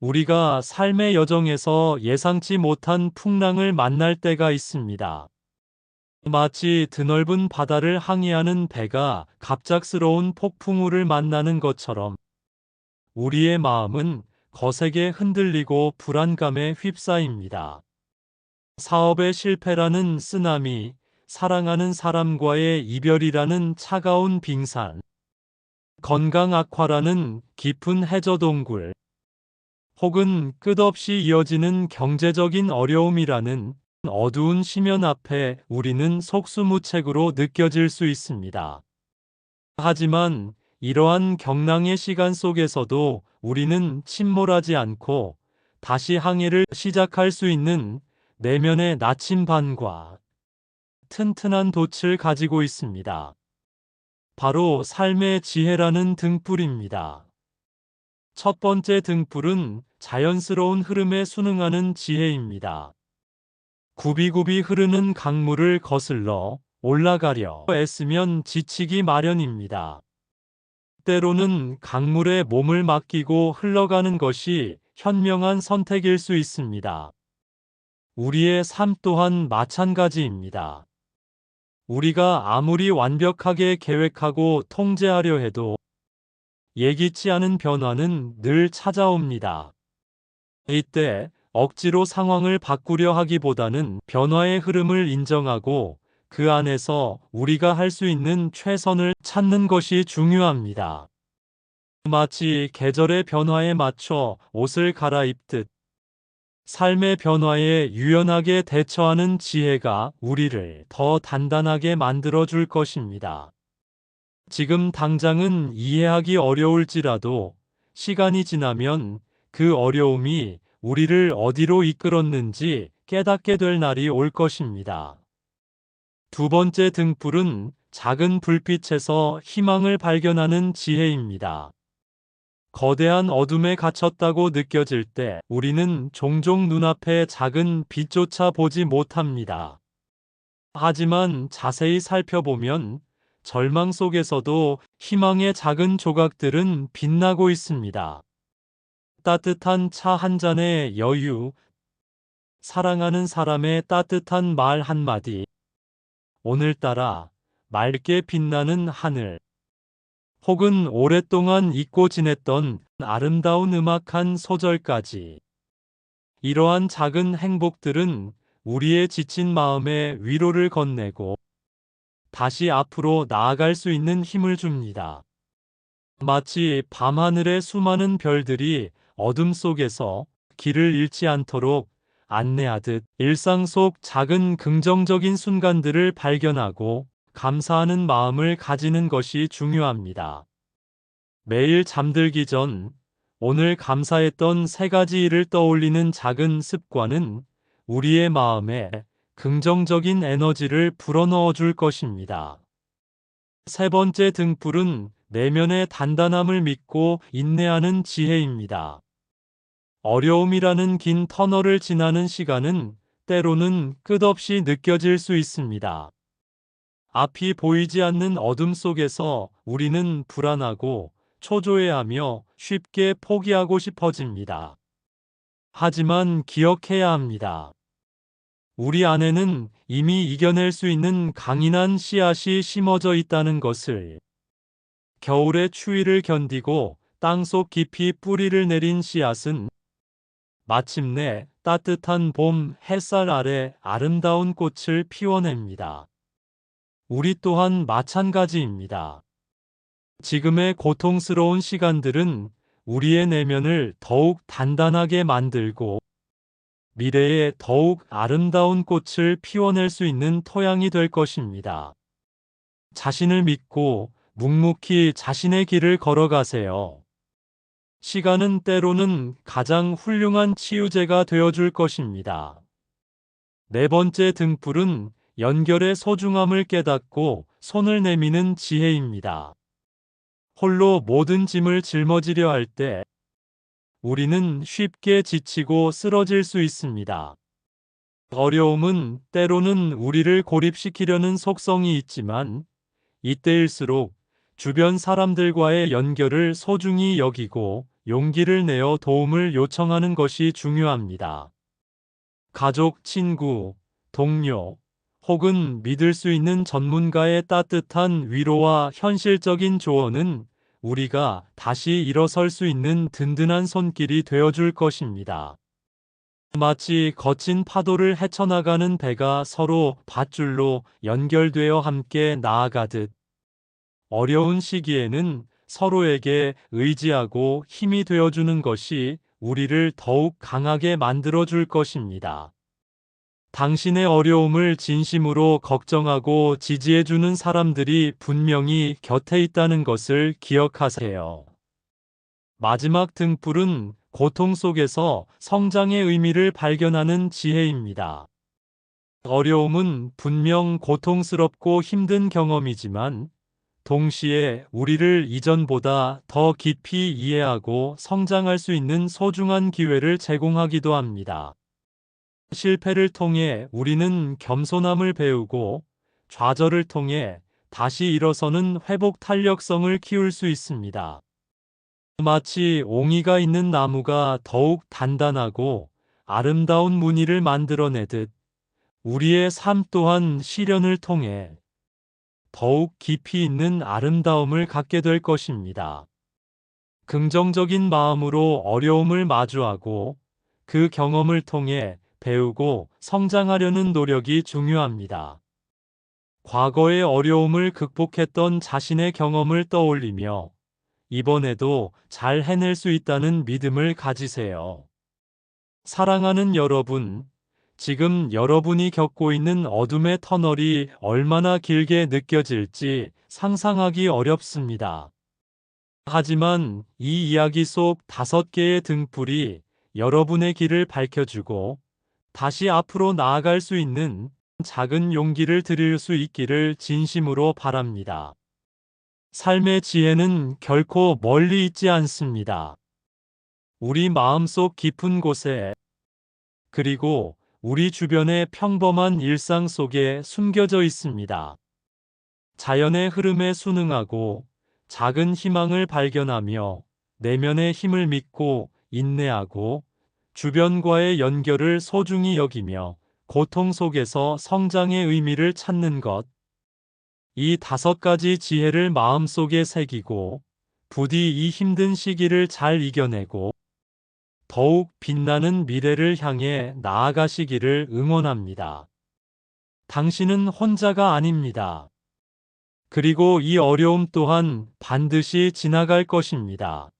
우리가 삶의 여정에서 예상치 못한 풍랑을 만날 때가 있습니다. 마치 드넓은 바다를 항해하는 배가 갑작스러운 폭풍우를 만나는 것처럼 우리의 마음은 거세게 흔들리고 불안감에 휩싸입니다. 사업의 실패라는 쓰나미, 사랑하는 사람과의 이별이라는 차가운 빙산, 건강 악화라는 깊은 해저 동굴, 혹은 끝없이 이어지는 경제적인 어려움이라는 어두운 시면 앞에 우리는 속수무책으로 느껴질 수 있습니다. 하지만 이러한 경랑의 시간 속에서도 우리는 침몰하지 않고 다시 항해를 시작할 수 있는 내면의 나침반과 튼튼한 돛을 가지고 있습니다. 바로 삶의 지혜라는 등불입니다. 첫 번째 등불은 자연스러운 흐름에 순응하는 지혜입니다. 굽이굽이 흐르는 강물을 거슬러 올라가려 애쓰면 지치기 마련입니다. 때로는 강물에 몸을 맡기고 흘러가는 것이 현명한 선택일 수 있습니다. 우리의 삶 또한 마찬가지입니다. 우리가 아무리 완벽하게 계획하고 통제하려 해도 예기치 않은 변화는 늘 찾아옵니다. 이때 억지로 상황을 바꾸려 하기보다는 변화의 흐름을 인정하고 그 안에서 우리가 할 수 있는 최선을 찾는 것이 중요합니다. 마치 계절의 변화에 맞춰 옷을 갈아입듯 삶의 변화에 유연하게 대처하는 지혜가 우리를 더 단단하게 만들어 줄 것입니다. 지금 당장은 이해하기 어려울지라도 시간이 지나면 그 어려움이 우리를 어디로 이끌었는지 깨닫게 될 날이 올 것입니다. 두 번째 등불은 작은 불빛에서 희망을 발견하는 지혜입니다. 거대한 어둠에 갇혔다고 느껴질 때 우리는 종종 눈앞에 작은 빛조차 보지 못합니다. 하지만 자세히 살펴보면 절망 속에서도 희망의 작은 조각들은 빛나고 있습니다. 따뜻한 차 한 잔의 여유, 사랑하는 사람의 따뜻한 말 한마디, 오늘따라 맑게 빛나는 하늘, 혹은 오랫동안 잊고 지냈던 아름다운 음악 한 소절까지. 이러한 작은 행복들은 우리의 지친 마음에 위로를 건네고 다시 앞으로 나아갈 수 있는 힘을 줍니다. 마치 밤하늘의 수많은 별들이 어둠 속에서 길을 잃지 않도록 안내하듯 일상 속 작은 긍정적인 순간들을 발견하고 감사하는 마음을 가지는 것이 중요합니다. 매일 잠들기 전 오늘 감사했던 세 가지 일을 떠올리는 작은 습관은 우리의 마음에 긍정적인 에너지를 불어넣어 줄 것입니다. 세 번째 등불은 내면의 단단함을 믿고 인내하는 지혜입니다. 어려움이라는 긴 터널을 지나는 시간은 때로는 끝없이 느껴질 수 있습니다. 앞이 보이지 않는 어둠 속에서 우리는 불안하고 초조해하며 쉽게 포기하고 싶어집니다. 하지만 기억해야 합니다. 우리 안에는 이미 이겨낼 수 있는 강인한 씨앗이 심어져 있다는 것을 겨울의 추위를 견디고 땅속 깊이 뿌리를 내린 씨앗은 마침내 따뜻한 봄 햇살 아래 아름다운 꽃을 피워냅니다. 우리 또한 마찬가지입니다. 지금의 고통스러운 시간들은 우리의 내면을 더욱 단단하게 만들고 미래에 더욱 아름다운 꽃을 피워낼 수 있는 토양이 될 것입니다. 자신을 믿고 묵묵히 자신의 길을 걸어가세요. 시간은 때로는 가장 훌륭한 치유제가 되어줄 것입니다. 네 번째 등불은 연결의 소중함을 깨닫고 손을 내미는 지혜입니다. 홀로 모든 짐을 짊어지려 할 때 우리는 쉽게 지치고 쓰러질 수 있습니다. 어려움은 때로는 우리를 고립시키려는 속성이 있지만 이때일수록 주변 사람들과의 연결을 소중히 여기고 용기를 내어 도움을 요청하는 것이 중요합니다. 가족, 친구, 동료, 혹은 믿을 수 있는 전문가의 따뜻한 위로와 현실적인 조언은 우리가 다시 일어설 수 있는 든든한 손길이 되어줄 것입니다. 마치 거친 파도를 헤쳐나가는 배가 서로 밧줄로 연결되어 함께 나아가듯 어려운 시기에는 서로에게 의지하고 힘이 되어주는 것이 우리를 더욱 강하게 만들어줄 것입니다. 당신의 어려움을 진심으로 걱정하고 지지해주는 사람들이 분명히 곁에 있다는 것을 기억하세요. 마지막 등불은 고통 속에서 성장의 의미를 발견하는 지혜입니다. 어려움은 분명 고통스럽고 힘든 경험이지만 동시에 우리를 이전보다 더 깊이 이해하고 성장할 수 있는 소중한 기회를 제공하기도 합니다. 실패를 통해 우리는 겸손함을 배우고 좌절을 통해 다시 일어서는 회복 탄력성을 키울 수 있습니다. 마치 옹이가 있는 나무가 더욱 단단하고 아름다운 무늬를 만들어내듯 우리의 삶 또한 시련을 통해 더욱 깊이 있는 아름다움을 갖게 될 것입니다. 긍정적인 마음으로 어려움을 마주하고 그 경험을 통해 배우고 성장하려는 노력이 중요합니다. 과거의 어려움을 극복했던 자신의 경험을 떠올리며 이번에도 잘 해낼 수 있다는 믿음을 가지세요. 사랑하는 여러분, 지금 여러분이 겪고 있는 어둠의 터널이 얼마나 길게 느껴질지 상상하기 어렵습니다. 하지만 이 이야기 속 다섯 개의 등불이 여러분의 길을 밝혀주고 다시 앞으로 나아갈 수 있는 작은 용기를 드릴 수 있기를 진심으로 바랍니다. 삶의 지혜는 결코 멀리 있지 않습니다. 우리 마음속 깊은 곳에 그리고 우리 주변의 평범한 일상 속에 숨겨져 있습니다. 자연의 흐름에 순응하고 작은 희망을 발견하며 내면의 힘을 믿고 인내하고 주변과의 연결을 소중히 여기며 고통 속에서 성장의 의미를 찾는 것. 이 다섯 가지 지혜를 마음속에 새기고 부디 이 힘든 시기를 잘 이겨내고 더욱 빛나는 미래를 향해 나아가시기를 응원합니다. 당신은 혼자가 아닙니다. 그리고 이 어려움 또한 반드시 지나갈 것입니다.